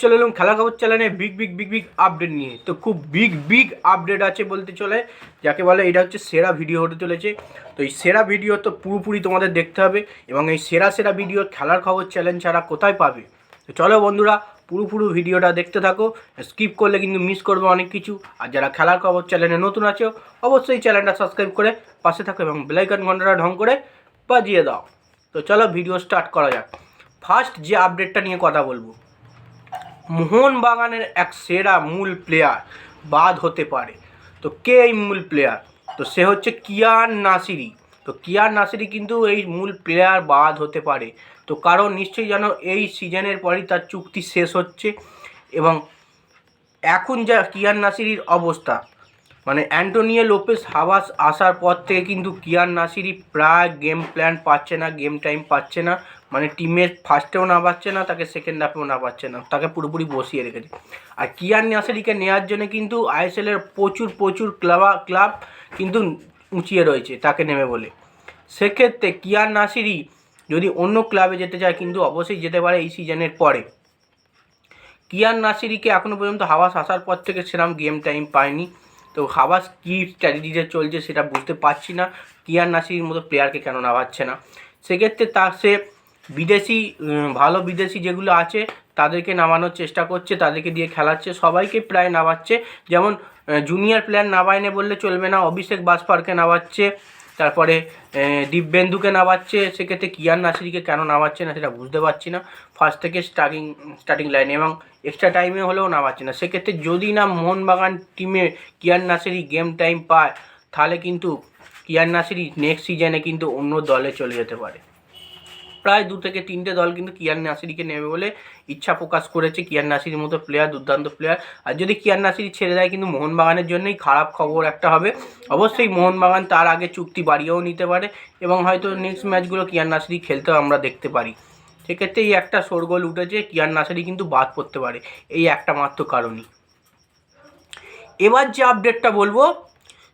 চলে এলাম খেলা খবর চ্যানেলে big big big big update নিয়ে। তো খুব বিগ বিগ আপডেট আছে বলতে চলে, যাকে বলে এটা হচ্ছে সেরা ভিডিও হতে চলেছে। তো এই সেরা ভিডিও তো পুরোপুরি তোমাদের দেখতে হবে এবং এই সেরা সেরা ভিডিও খেলার খবর চ্যানেল ছাড়া কোথায় পাবে? তো চলো বন্ধুরা পুরো পুরো ভিডিওটা দেখতে থাকো। স্কিপ করলে কিন্তু মিস করবে অনেক কিছু। আর যারা খেলার খবর চ্যানেলে নতুন আছো, অবশ্যই চ্যানেলটা সাবস্ক্রাইব করে পাশে থাকো এবং বেলাইকন ঘন্টাটা ঢং করে বাজিয়ে দাও। তো চলো ভিডিও স্টার্ট করা যাক। ফার্স্ট যে আপডেটটা নিয়ে কথা বলব। মোহনবাগানের এক সেরা মূল প্লেয়ার বাদ হতে পারে। তো কে এই মূল প্লেয়ার তো সে হচ্ছে কিয়ান নাসিরি। তো কিয়ান নাসিরি কিন্তু এই মূল প্লেয়ার বাদ হতে পারে। তো কারণ নিশ্চয়ই যেন এই সিজনের পরই তার চুক্তি শেষ হচ্ছে এবং এখন যা কিয়ান নাসিরির অবস্থা মানে অ্যান্টোনিও লোপেস হাওয়াস আসার পর থেকে কিন্তু কিয়ান নাসিরি প্রায় গেম প্ল্যান পাচ্ছে না গেম টাইম পাচ্ছে না। মানে টিমের ফার্স্টেও না পাচ্ছে না, তাকে সেকেন্ড হাফেও না পাচ্ছে না। তাকে পুরোপুরি বসিয়ে রেখেছে। আর কিয়ান নাসিরিকে নেওয়ার জন্য কিন্তু আইএসএলের প্রচুর প্রচুর ক্লাব ক্লাব কিন্তু উঁচিয়ে রয়েছে, তাকে নেবে বলে। সেক্ষেত্রে কিয়ান নাসিরি যদি অন্য ক্লাবে যেতে চায়, কিন্তু অবশ্যই যেতে পারে এই সিজনের পরে। কিয়ান নাসিরিকে এখনও পর্যন্ত হাওয়াস আসার পর থেকে সেরকম গেম টাইম পায়নি। তো হাবাস কী স্ট্র্যাটেজিতে চলছে সেটা বুঝতে পারছি না। কিয়ার নাসির মতো প্লেয়ারকে কেন নামাচ্ছে না? সেক্ষেত্রে তার সে বিদেশি ভালো বিদেশি যেগুলো আছে, তাদেরকে নামানোর চেষ্টা করছে, তাদেরকে দিয়ে খেলাচ্ছে, সবাইকে প্রায় নামাচ্ছে। যেমন জুনিয়র প্লেয়ার নামায়নে বললে চলবে না, অভিষেক বাসপারকে নামাচ্ছে তারপরে দিব্যেন্দুকে নামাচ্ছে, সেক্ষেত্রে কিয়ান নাসিরিকে কেন নামাচ্ছে না সেটা বুঝতে পারছি না। ফার্স্ট থেকে স্টার্টিং স্টার্টিং লাইনে এবং এক্সট্রা টাইমে হলেও নামাচ্ছে না। সেক্ষেত্রে যদি না মোহনবাগান টিমে কিয়ান নাসিরি গেম টাইম পায়, তাহলে কিন্তু কিয়ান নাসিরি নেক্সট সিজনে কিন্তু অন্য দলে চলে যেতে পারে। প্রায় দু থেকে তিনটে দল কিন্তু কিয়ান নাসিরিকে নেবে বলে ইচ্ছা প্রকাশ করেছে। কিয়ান নাসিরির মতো প্লেয়ার দুর্দান্ত প্লেয়ার আর যদি কিয়ান নাসিরি ছেড়ে দেয় কিন্তু মোহনবাগানের জন্যই খারাপ খবর একটা হবে। অবশ্যই মোহনবাগান তার আগে চুক্তি বাড়িয়েও নিতে পারে এবং হয়তো নেক্সট ম্যাচগুলো কিয়ান নাসিরি খেলতেও আমরা দেখতে পারি। সেক্ষেত্রে এই একটা শোরগোল উঠেছে কিয়ান নাসিরি কিন্তু বাদ পড়তে পারে। এই একটা মাত্র কারণই। এবার যে আপডেটটা বলব,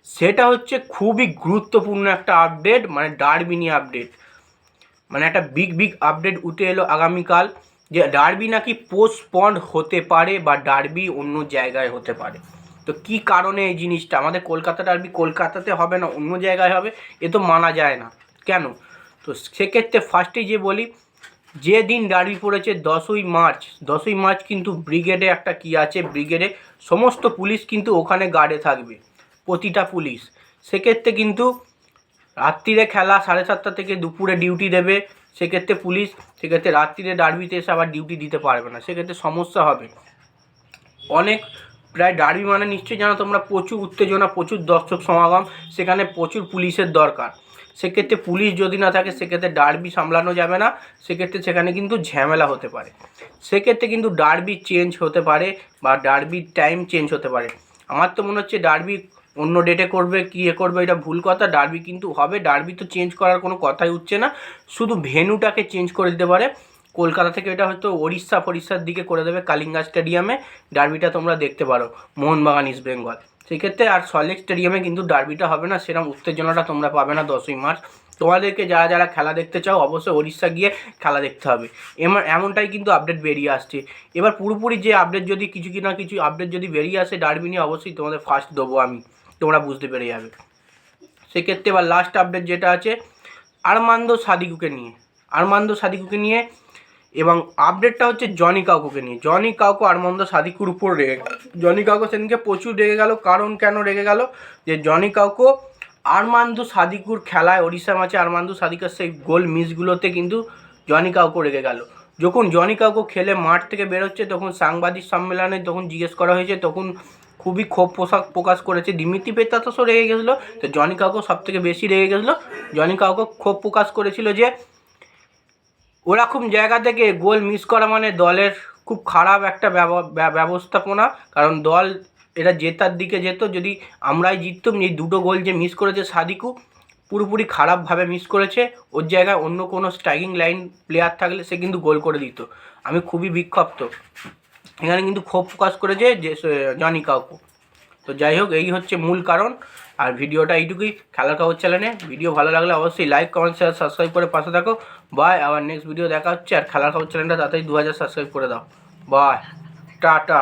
সেটা হচ্ছে খুবই গুরুত্বপূর্ণ একটা আপডেট মানে ডারবিনি আপডেট মানে একটা বিগ বিগ আপডেট উঠে এলো আগামীকাল যে ডার্বি নাকি পোস্টপন্ড হতে পারে বা ডার্বি অন্য জায়গায় হতে পারে। তো কি কারণে এই জিনিসটা? আমাদের কলকাতা ডার্বি কলকাতাতে হবে না, অন্য জায়গায় হবে, এ তো মানা যায় না। কেন? তো সেক্ষেত্রে ফার্স্টে যে বলি যে দিন ডার্বি পড়েছে দশই মার্চ দশই মার্চ কিন্তু ব্রিগেডে একটা কি আছে? ব্রিগেডে সমস্ত পুলিশ কিন্তু ওখানে গার্ডে থাকবে, প্রতিটা পুলিশ। সেক্ষেত্রে কিন্তু রাত্রিরে খেলা, সাড়ে সাতটা থেকে দুপুরে ডিউটি দেবে। সেক্ষেত্রে পুলিশ, সেক্ষেত্রে রাত্রিরে ডার্বিতে এসে আবার ডিউটি দিতে পারবে না। সেক্ষেত্রে সমস্যা হবে। অনেক প্রায় ডার্বি মানে নিশ্চয়ই জানো তোমরা, প্রচুর উত্তেজনা, প্রচুর দর্শক সমাগম, সেখানে প্রচুর পুলিশের দরকার। সেক্ষেত্রে পুলিশ যদি না থাকে, সেক্ষেত্রে ডার্বি সামলানো যাবে না। সেক্ষেত্রে সেখানে কিন্তু ঝামেলা হতে পারে। সেক্ষেত্রে কিন্তু ডার্বি চেঞ্জ হতে পারে বা ডার্বির টাইম চেঞ্জ হতে পারে। আমার তো মনে হচ্ছে ডার্বি অন্য ডেটে করবে, কি এ করবে, এটা ভুল কথা। ডার্বি কিন্তু হবে। ডার্বি তো চেঞ্জ করার কোনো কথাই উঠছে না। শুধু ভেনুটাকে চেঞ্জ করে দিতে পারে। কলকাতা থেকে এটা হয়তো ওড়িশা ফরিশার দিকে করে দেবে কালিঙ্গা স্টেডিয়ামে ডার্বিটা তোমরা দেখতে পারো। মোহনবাগান ইস্ট বেঙ্গল সেক্ষেত্রে আর সলেক স্টেডিয়ামে কিন্তু ডার্বিটা হবে না। সেরকম উত্তেজনাটা তোমরা পাবে না দশই মার্চ। তোমাদেরকে যারা যারা খেলা দেখতে চাও, অবশ্যই ওড়িশা গিয়ে খেলা দেখতে হবে। এমন এমনটাই কিন্তু আপডেট বেরিয়ে আসছে। এবার পুরোপুরি যে আপডেট যদি কিছু কি না কিছু আপডেট যদি বেরিয়ে আসে ডার্বি নিয়ে অবশ্যই তোমাদের ফার্স্ট দেবো আমি। তোমরা বুঝতে পেরে যাবে। সেক্ষেত্রে এবার লাস্ট আপডেট যেটা আছে, আরমান্দো সাদিকুকে নিয়ে। আরমান্দো সাদিকুকে নিয়ে এবং আপডেটটা হচ্ছে জনি কাউকুকে নিয়ে। জনি কাউকু আরমান্দো সাদিকুর উপর রেগে গেল। জনি কাউকু সেদিনকে প্রচুর রেগে গেল। কারণ কেন রেগে গেল? যে জনি কাউকু আরমান্দু সাদিকুর খেলায় ওড়িশা ম্যাচে আরমান্দু সাদিকের সেই গোল মিসগুলোতে কিন্তু জনি কাউকু রেগে গেল। যখন জনি কাউকু খেলে মাঠ থেকে বেরোচ্ছে, তখন সাংবাদিক সম্মেলনে তখন জিজ্ঞেস করা হয়েছে, তখন খুবই ক্ষোভ পোশাক প্রকাশ করেছে। দিমিত্রি পেত্রাতসও রেগে গেছিল। তো জনি কাউকু সব থেকে বেশি রেগে গেছিল। জনি কাউকু ক্ষোভ প্রকাশ করেছিল যে ওরকম জায়গা থেকে গোল মিস করা মানে দলের খুব খারাপ একটা ব্যবস্থাপনা। কারণ দল এটা জেতার দিকে যেত। যদি আমরাই জিততাম এই দুটো গোল যে মিস করেছে সাদিকু, পুরোপুরি খারাপভাবে মিস করেছে। ওর জায়গায় অন্য কোনো স্ট্রাইকিং লাইন প্লেয়ার থাকলে সে কিন্তু গোল করে দিত। আমি খুবই বিক্ষিপ্ত এখানে কিন্তু ক্ষোভ প্রকাশ করেছে যে জনি কাউকু। তো যাই হোক, এই হচ্ছে মূল কারণ। আর ভিডিওটা এইটুকুই। খেলার খবর চ্যানেলে ভিডিও ভালো লাগলে অবশ্যই লাইক কমেন্ট শেয়ার সাবস্ক্রাইব করে পাশে থাকো। বাই আবার নেক্সট ভিডিও দেখা হচ্ছে। আর খেলার খবর চ্যানেলটা তাড়াতাড়ি দু হাজার সাবস্ক্রাইব করে দাও। Bye tata.